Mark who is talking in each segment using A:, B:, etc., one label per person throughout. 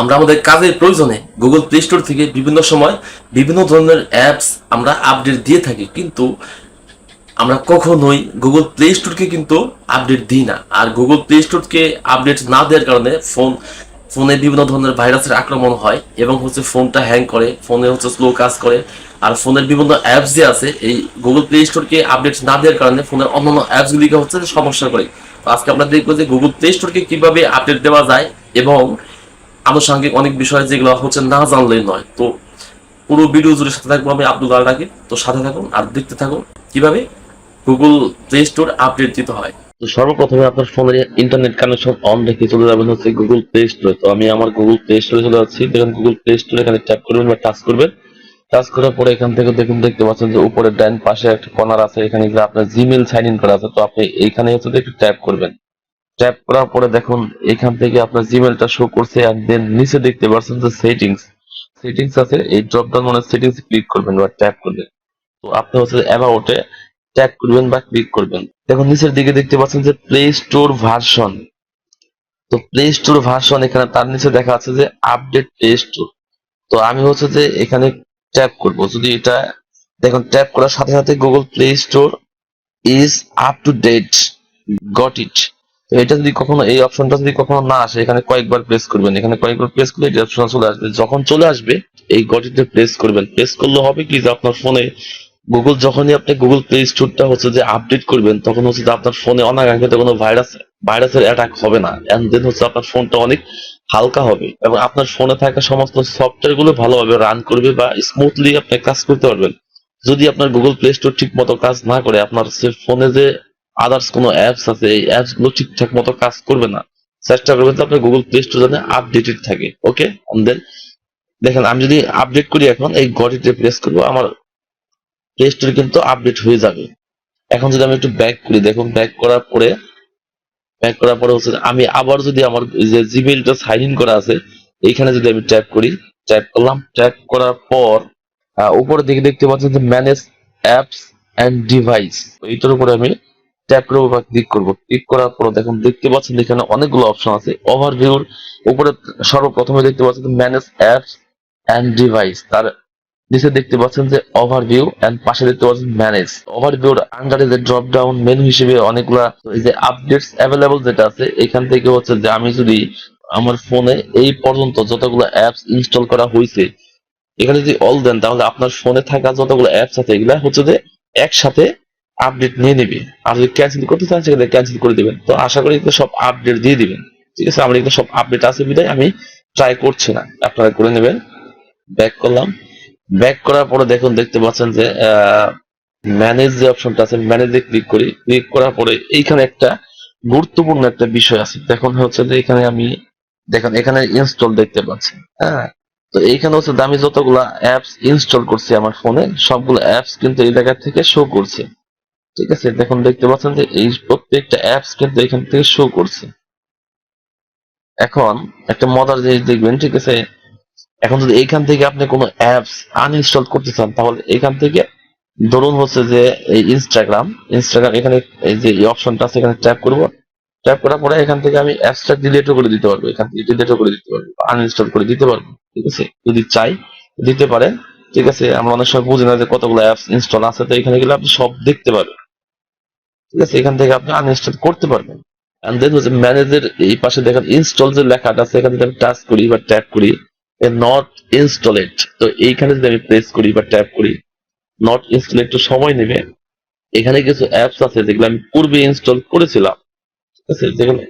A: আমরা আমাদের কাজের প্রয়োজনে গুগল প্লে স্টোর থেকে বিভিন্ন সময় বিভিন্ন ধরনের অ্যাপস আমরা আপডেট দিয়ে থাকি, কিন্তু আমরা কখনোই গুগল প্লে স্টোরকে কিন্তু আপডেট দিই না। আর গুগল প্লে স্টোরকে আপডেট না দেওয়ার কারণে ফোন ফোনে বিভিন্ন ধরনের ভাইরাসের আক্রমণ হয় এবং হচ্ছে ফোনটা হ্যাং করে ফোনে হচ্ছে স্লো কাজ করে। আর ফোনের বিভিন্ন অ্যাপস যে আছে, এই গুগল প্লে স্টোরকে আপডেট না দেওয়ার কারণে ফোনের অন্যান্য অ্যাপসগুলিকে হচ্ছে সমস্যা করে। আজকে আমরা দেখব যে গুগল প্লে স্টোরকে কীভাবে আপডেট দেওয়া যায় এবং আনুষঙ্গিক অনেক বিষয় যেগুলো হচ্ছে না জানলেই নয়। তো পুরো ভিডিও জুড়ে সাথে থাকব আমি আব্দুল আল রাকিব তো সাথে থাকুন আর দেখতে থাকুন কীভাবে গুগল প্লে স্টোর আপডেট দিতে হয়। তো সর্বপ্রথমে আপনার ফোনের ইন্টারনেট কানেকশন অন রেখে চলে যাবেন হচ্ছে গুগল প্লে স্টোরে তো আমি আমার গুগল প্লে স্টোরে চলে যাচ্ছি। দেখুন গুগল প্লে স্টোরে এখানে ট্যাপ করবেন বা টাচ করবেন। টাচ করার পরে এখান থেকে দেখুন, দেখতে পাচ্ছেন যে উপরে ডান পাশে একটা কর্নার আছে। এখানে আপনার জিমেল সাইন ইন করা আছে। তো আপনি এইখানে হচ্ছে একটু ট্যাপ করবেন। ট্যাপ করার পরে দেখুন, এখান থেকে আপনার জিমেলটা শো করছে আর দেন নিচে দেখতে পাচ্ছেন যে সেটিংস সেটিংস আছে, এই ড্রপ ডাউন মানে সেটিংস ক্লিক করবেন বা ট্যাপ করবেন। তো আপনি হচ্ছে অ্যাবাউটে ট্যাপ করবেন বা ক্লিক করবেন। দেখুন, নিচের দিকে দেখতে পাচ্ছেন যে প্লে স্টোর ভার্সন তো প্লে স্টোর ভার্সন এখানে তার নিচে দেখা আছে যে আপডেট প্লে স্টোর তো আমি হচ্ছে যে এখানে ট্যাপ করব। যদি এটা দেখুন ট্যাপ করার সাথে সাথে Google Play Store is up to date got it এটা যদি কখনো, এই অপশনটা যদি কখনো না আসে, এখানে কয়েকবার প্রেস করবেন। এখানে কয়েকবার প্রেস করলে এই অপশন চলে আসবে। যখন চলে আসবে, এই গটিতে প্রেস করবেন। প্রেস করলে হবে কি যে আপনার ফোনে গুগল যখনই আপনি গুগল প্লে স্টোরটা হচ্ছে যে আপডেট করবেন, তখন হচ্ছে যে আপনার ফোনে অনাকাঙ্ক্ষিত কোনো ভাইরাস ভাইরাসের অ্যাটাক হবে না। এন্ড দেন হচ্ছে আপনার ফোনটা অনেক হালকা হবে। এবং আপনার ফোনে থাকা সমস্ত সফটওয়্যারগুলো ভালোভাবে রান করবে বা স্মুথলি আপনি কাজ করতে পারবেন। যদি আপনার গুগল প্লে স্টোর ঠিক মতো কাজ না করে, আপনার ফোনে যে আদার্স কোনো অ্যাপস আছে এই অ্যাপসগুলো ঠিকঠাক মতো কাজ করবে না। চেষ্টা করবেন তো আপনার গুগল প্লে স্টোর যেন আপডেটেড থাকে ওকে দেন দেখেন আমি যদি আপডেট করি এখন এই গটিতে প্রেস করব আমার প্লে স্টোর কিন্তু আপডেট হয়ে যাবে। এখন যদি আমি একটু ব্যাক করি দেখুন ব্যাক করার পরে ব্যাক করার পরে হচ্ছে আমি আবার যদি আমার যে জিমেইলটা সাইন ইন করা আছে এইখানে যদি আমি ট্যাপ করি ট্যাপ করলাম ট্যাপ করার পর আহ, উপরের দিকে দেখতে পাচ্ছেন যে ম্যানেজ অ্যাপস অ্যান্ড ডিভাইস এইটার উপরে আমি ট্যাপ করব বা ক্লিক করব। ক্লিক করার পর দেখুন, দেখতে পাচ্ছেন এখানে অনেকগুলো অপশন আছে। ওভারভিউর উপরে সর্বপ্রথমে দেখতে পাচ্ছেন ম্যানেজ অ্যাপস অ্যান্ড ডিভাইস তার নিচে দেখতে পাচ্ছেন যে ওভারভিউ এন্ড পাশে দেখতে পাচ্ছেন ম্যানেজ ওভারভিউর আন্ডারে যে ড্রপ ডাউন মেনু হিসেবে অনেকগুলা এই যে আপডেটস অ্যাভেলেবল যেটা আছে, এখান থেকে হচ্ছে যে আমি যদি আমার ফোনে এই পর্যন্ত যতগুলো অ্যাপস ইনস্টল করা হয়েছে এখানে যদি অল দেন, তাহলে আপনার ফোনে থাকা যতগুলো অ্যাপস আছে, এগুলা হচ্ছে যে একসাথে আপডেট নিয়ে নেবে। আর যদি ক্যান্সেল করতে চান সেখানে ক্যান্সেল করে দিবেন। তো আশা করি এগুলো সব আপডেট দিয়ে দিবেন। ঠিক আছে? আমার এগুলো সব আপডেট আছে বিদায়। আমি ট্রাই করছি না। আপনারা করে নেবেন। ব্যাক করলাম। ব্যাক করার পরে দেখুন, দেখতে পাচ্ছেন যে ম্যানেজ যে অপশনটা আছে ম্যানেজে ক্লিক করি। ক্লিক করার পরে এইখানে একটা গুরুত্বপূর্ণ একটা বিষয় আছে। দেখুন, হচ্ছে যে এখানে আমি, দেখুন, এখানে ইনস্টল দেখতে পাচ্ছি। হ্যাঁ? তো এইখানে হচ্ছে আমি যতগুলা অ্যাপস ইনস্টল করছি আমার ফোনে সবগুলো অ্যাপস কিন্তু এই জায়গা থেকে শো করছে। ঠিক আছে দেখুন দেখতে পাচ্ছেন যে এই প্রত্যেকটা অ্যাপস কিন্তু এখান থেকে শো করছে। এখন একটা মজার জিনিস দেখবেন, ঠিক আছে? এখন যদি এখান থেকে আপনি কোনো অ্যাপস আনইনস্টল করতে চান, তাহলে এখান থেকে ধরুন হচ্ছে যে এই ইনস্টাগ্রাম ইনস্টাগ্রাম এখানে এই যে অপশনটা আছে, এখানে ট্যাপ করব। ট্যাপ করার পরে এখান থেকে আমি অ্যাপসটা ডিলিটও করে দিতে পারব, এখান থেকে ডিলিটও করে দিতে পারব আনইনস্টল করে দিতে পারব, ঠিক আছে? যদি চাই, দিতে পারেন, ঠিক আছে? আমরা অনেক সময় বুঝি না যে কতগুলো অ্যাপস ইনস্টল আছে, তো এখানে গেলে আপনি সব দেখতে পারবেন। ঠিক আছে, এখান থেকে আপনি আনইনস্টল করতে পারবেন। এন্ড দেন হচ্ছে ম্যানেজের এই পাশে দেখেন ইনস্টল যে লেখাটা আছে, এখানে যদি আমি টাচ করি বা ট্যাপ করি নট ইনস্টলেড তো এইখানে যদি আমি প্রেস করি বা ট্যাপ করি নট ইনস্টল একটু সময় নেবে। এখানে কিছু অ্যাপস আছে যেগুলো আমি পূর্বে ইনস্টল করেছিলাম। ঠিক আছে, যেগুলো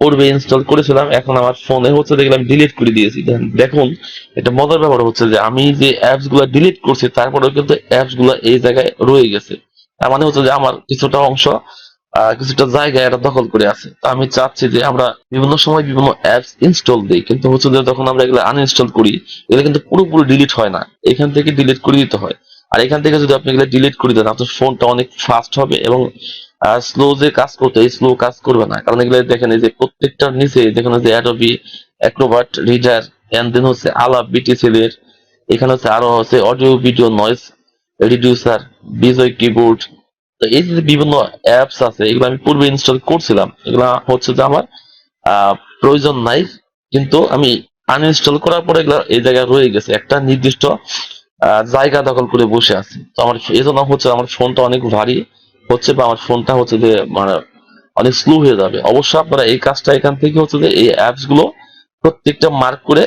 A: পূর্বে ইনস্টল করেছিলাম, এখন আমার ফোনে হচ্ছে যেগুলো আমি ডিলিট করে দিয়েছি। দেখুন, এটা মজার ব্যাপার হচ্ছে যে আমি যে অ্যাপসগুলো ডিলিট করছি, তারপরেও কিন্তু অ্যাপসগুলো এই জায়গায় রয়ে গেছে। তার মানে হচ্ছে যে আমার কিছুটা অংশ কিছুটা জায়গা এটা দখল করে আছে। তো আমি চাচ্ছি যে আমরা বিভিন্ন সময় বিভিন্ন অ্যাপস ইনস্টল দিই, কিন্তু হচ্ছে যে যখন আমরা এগুলো আনইনস্টল করি, এগুলো কিন্তু পুরোপুরি ডিলিট হয় না। এখান থেকে ডিলিট করে দিতে হয়। আর এখান থেকে যদি আপনি এগুলো ডিলিট করে দেন, আপনার ফোনটা অনেক ফাস্ট হবে এবং স্লো যে কাজ করতে স্লো কাজ করবে না। কারণ এগুলো দেখেন এই যে প্রত্যেকটার নিচে দেখেন যে Adobe Acrobat Reader and then হচ্ছে বিটিসিল এর এখানে হচ্ছে আরও হচ্ছে audio video noise reducer Bijoy keyboard তো এই যে বিভিন্ন অ্যাপস আছে, এগুলো আমি পূর্বে ইনস্টল করছিলাম। এগুলো হচ্ছে যে আমার প্রয়োজন নাই, কিন্তু আমি
B: আনইনস্টল করার পরে এগুলা এই জায়গায় রয়ে গেছে। একটা নির্দিষ্ট জায়গা দখল করে বসে আছে। তো আমার এই জন্য হচ্ছে আমার ফোনটা অনেক ভারী হচ্ছে বা আমার ফোনটা হচ্ছে যে মানে অনেক স্লো হয়ে যাবে। অবশ্যই আপনারা এই কাজটা এখান থেকে হচ্ছে যে এই অ্যাপসগুলো প্রত্যেকটা মার্ক করে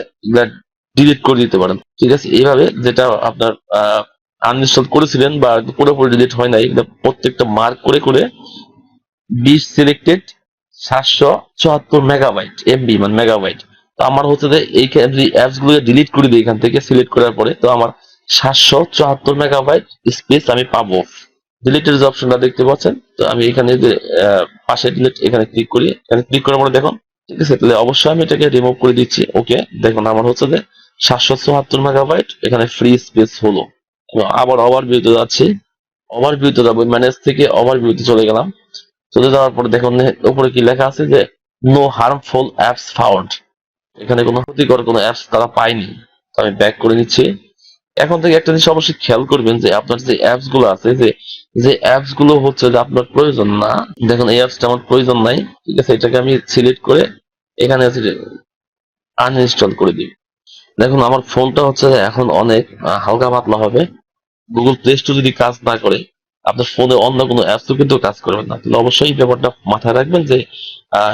B: ডিলিট করে দিতে পারেন। ঠিক আছে? এইভাবে যেটা আপনার আনইনস্টল করেছিলেন বা পুরোপুরি ডিলিট হয় নাই প্রত্যেকটা মার্ক করে করে বিশ সিলেক্টেড সাতশো চুয়াত্তর মেগাবাইট এমবি মানে মেগাবাইট তো আমার হচ্ছে যে এই অ্যাপসগুলো ডিলিট করে দিই এখান থেকে সিলেক্ট করার পরে, তো আমার সাতশো চুয়াত্তর মেগাবাইট স্পেস আমি পাবো। ডিলিটের যে অপশনটা দেখতে পাচ্ছেন, তো আমি এখানে যে পাশে ডিলিট এখানে ক্লিক করি। এখানে ক্লিক করার পরে দেখুন, ঠিক আছে, তাহলে অবশ্যই আমি এটাকে রিমুভ করে দিচ্ছি। ওকে দেখুন, আমার হচ্ছে যে সাতশো চুয়াত্তর মেগাবাইট এখানে ফ্রি স্পেস হলো। আবার ওভার ভিউতে যাচ্ছি। ওভার ভিউতে যাব ম্যানেজ থেকে ওভার ভিউতে চলে গেলাম। চলে যাওয়ার পরে দেখুন, উপরে কি লেখা আছে যে নো হার্মফুল অ্যাপস ফাউন্ড এখানে কোনো ক্ষতিকর কোনো অ্যাপস তারা পায়নি। আমি ব্যাক করে নিচ্ছি। এখন থেকে একটা জিনিস অবশ্যই খেয়াল করবেন যে, আপনার যে অ্যাপসগুলো আছে, যে যে অ্যাপসগুলো হচ্ছে যে আপনার প্রয়োজন না, দেখুন, এই অ্যাপসটা আমার প্রয়োজন নাই, ঠিক আছে? এটাকে আমি সিলেক্ট করে এখানে আছে আনইনস্টল করে দিই। দেখুন, আমার ফোনটা হচ্ছে এখন অনেক হালকা পাতলা হবে। গুগল প্লে স্টোর যদি কাজ না করে, আপনার ফোনে অন্য কোনো অ্যাপসও কিন্তু কাজ করবে না। তাহলে অবশ্যই ব্যাপারটা মাথায় রাখবেন যে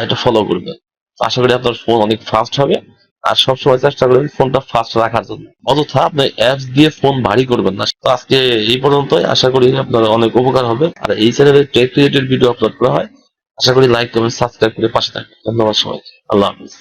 B: এটা ফলো করবেন। আশা করি আপনার ফোন অনেক ফাস্ট হবে। আর সবসময় চেষ্টা করবেন ফোনটা ফাস্ট রাখার জন্য। অযথা আপনি অ্যাপস দিয়ে ফোন ভারী করবেন না। তো আজকে এই পর্যন্তই। আশা করি আপনার অনেক উপকার হবে। আর এই চ্যানেলে টেক রিলেটেড ভিডিও আপলোড করা হয়। আশা করি লাইক কমেন্ট সাবস্ক্রাইব করে পাশে থাকবেন। ধন্যবাদ সবাইকে। আল্লাহ হাফিজ।